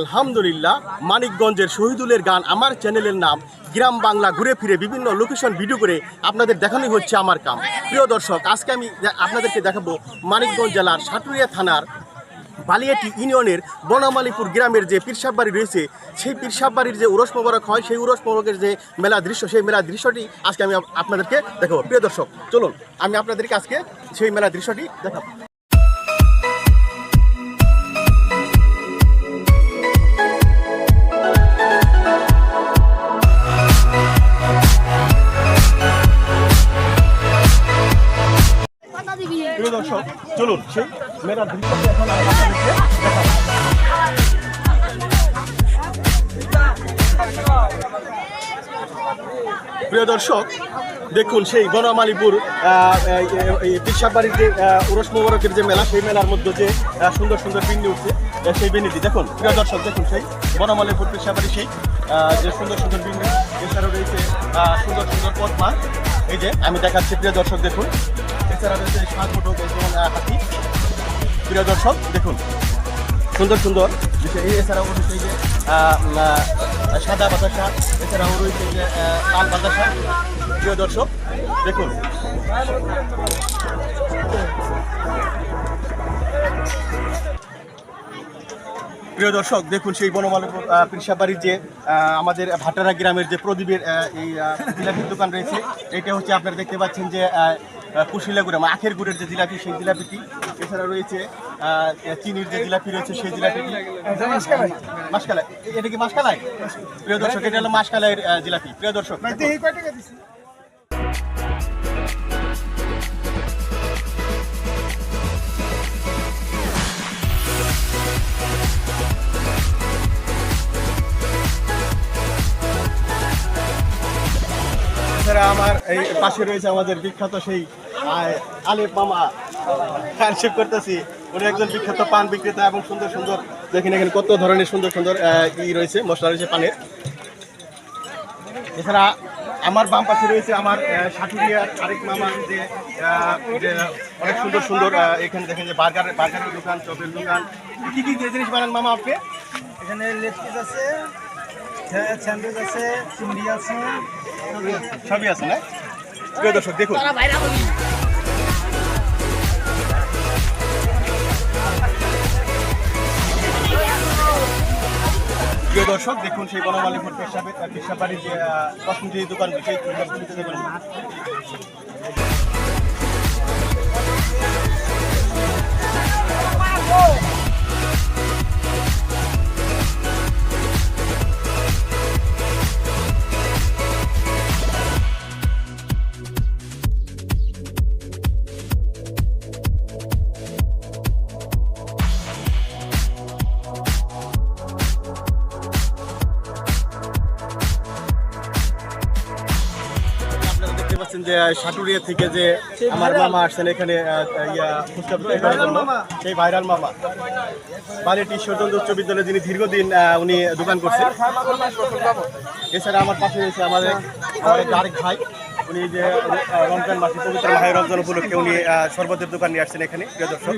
আলহামদুলিল্লাহ, মানিকগঞ্জের শহীদুলের গান আমার চ্যানেলের নাম গ্রাম বাংলা ঘুরে ফিরে বিভিন্ন লোকেশন ভিডিও করে আপনাদের দেখানোই হচ্ছে আমার কাম। প্রিয় দর্শক, আজকে আমি আপনাদেরকে দেখাবো মানিকগঞ্জ জেলার সাটুরিয়া থানার বালিয়াটি ইউনিয়নের বনামালিপুর গ্রামের যে পিরসাব বাড়ি রয়েছে, সেই পিরসাব বাড়ির যে উরস মোবারক হয়, সেই উরস মোবারকের যে মেলা দৃশ্য, সেই মেলা দৃশ্যটি আজকে আমি আপনাদেরকে দেখাবো। প্রিয় দর্শক, চলুন, আমি আপনাদেরকে আজকে সেই মেলা দৃশ্যটি দেখাবো। প্রিয় দর্শক, চলুন, সেই মেলা দৃশ্যটি প্রিয় দর্শক, দেখুন, সেই বনমালীপুর পিসাবাড়ির যে উরস মোবারকের যে মেলা, সেই মেলার মধ্যে যে সুন্দর সুন্দর বিন্দি উঠছে সেই বিন্দিটি। দেখুন, প্রিয় দর্শক, দেখুন, সেই বনমালীপুর পিসাবাড়ি সেই যে সুন্দর সুন্দর বিন্দি এছাড়াও রয়েছে সুন্দর সুন্দর পদ্মা এই যে, আমি দেখাচ্ছি প্রিয় দর্শক, দেখুন। এছাড়া রয়েছে ফটো হাতি প্রিয় দর্শক, দেখুন। সুন্দর সুন্দর। এই এছাড়াও রয়েছে যে সাদা বাতাসা। এছাড়াও রয়েছে যে লাল বাতাসা। প্রিয় দর্শক, দেখুন। প্রিয় দর্শক, দেখুন সেই বনমালী পিরসাবাড়ির যে আমাদের ভাটারা গ্রামের যে প্রদীপের এই জিলাপির দোকান রয়েছে, এটা হচ্ছে আপনারা দেখতে পাচ্ছেন যে কুশিলা গুড় মানে আখের গুড়ের যে জিলাপি, সেই জিলাপিটি। এছাড়া রয়েছে চিনির যে জিলাপি রয়েছে, সেই জিলাপিটি। মাসকালাই? এটা কি মাসকালাই? প্রিয় দর্শক, এটা হলো মাসকালাইয়ের জিলাপি। প্রিয় দর্শক আমার এই পাশে রয়েছে আমাদের বিখ্যাত সেই আলিফ মামা। হ্যান্ডশেক করতেছি। উনি একজন বিখ্যাত পান বিক্রেতা এবং সুন্দর সুন্দর, দেখেন এখানে কত ধরনের সুন্দর সুন্দর ই রয়েছে, মশলা রয়েছে পানের। এছাড়া আমার বাম পাশে রয়েছে আমার সাটুরিয়ার আরেক মামা যে অনেক সুন্দর সুন্দর এখানে দেখেন যে বার্গারের বার্গারের দোকান, চপের দোকান। কি কি জিনিস বানান মামা আপনি? এখানে লেগ আছে। স্যান্ডউইচ আছে চিংড়ি আছে সবই আছে। সবই আছে না? প্রিয় দর্শক দেখুন। প্রিয় দর্শক দেখুন সেই বনমালীপুর পেশাবে পেশাবাড়ির যে কসমেটিক দোকান সেই দোকান পাচ্ছেন যে সাটুরিয়া থেকে যে আমার মামা আসছেন এখানে সেই ভাইরাল মামা। বালিটি ঈশ্বরচন্দ্র উচ্চ বিদ্যালয়ে যিনি দীর্ঘদিন উনি দোকান করছেন। এছাড়া আমার পাশে রয়েছে আমাদের আরেক ভাই। উনি যে রমজান মাসে পবিত্র মাহে রমজান উপলক্ষে উনি শরবতের দোকান নিয়ে আসছেন এখানে, প্রিয় দর্শক।